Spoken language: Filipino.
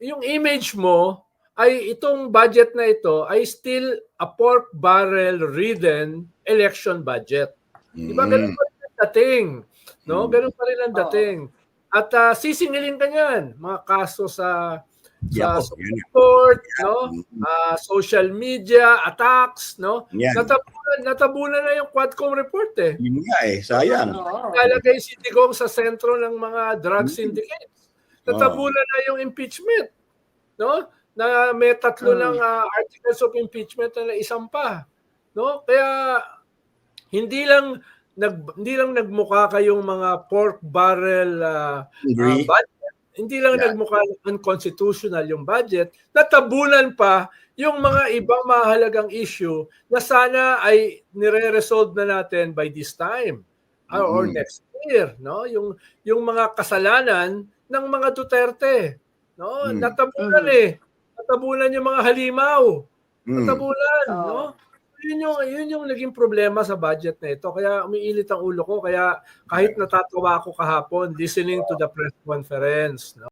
yung image mo ay itong budget na ito ay still a pork barrel ridden election budget. Di ba ganun pa rin ang dating? No? Mm. Ganun pa rin ang dating. At ah, sisingilin ka niyan, mga kaso sa Yeah, sa po, yun yan. court, no? Mm. Ah, social media attacks, no? Yan. Natabunan, natabunan na yung Quadcom report eh. Yun nga eh, sayang. Oo. Lalagay si Digong sa sentro ng mga drug Mm. Natabunan na yung impeachment, no? Na may tatlo Mm. ng ah, articles of impeachment na isang pa, no? Kaya hindi lang nag hindi lang nagmukha kayong mga pork barrel Agree. ah, budget. Hindi lang Yeah. nagmukha unconstitutional yung budget, natabunan pa yung mga ibang mahalagang issue na sana ay nire-resolve na natin by this time or, or Mm. next year, no? Yung yung mga kasalanan ng mga Duterte, no? Mm. Natabunan Mm. eh. Natabunan yung mga halimaw. Mm. Natabunan, Oo. no? Yun yung yun yung naging problema sa budget na ito. Kaya umiinit ang ulo ko kaya kahit natatawa ako kahapon listening to the press conference, no?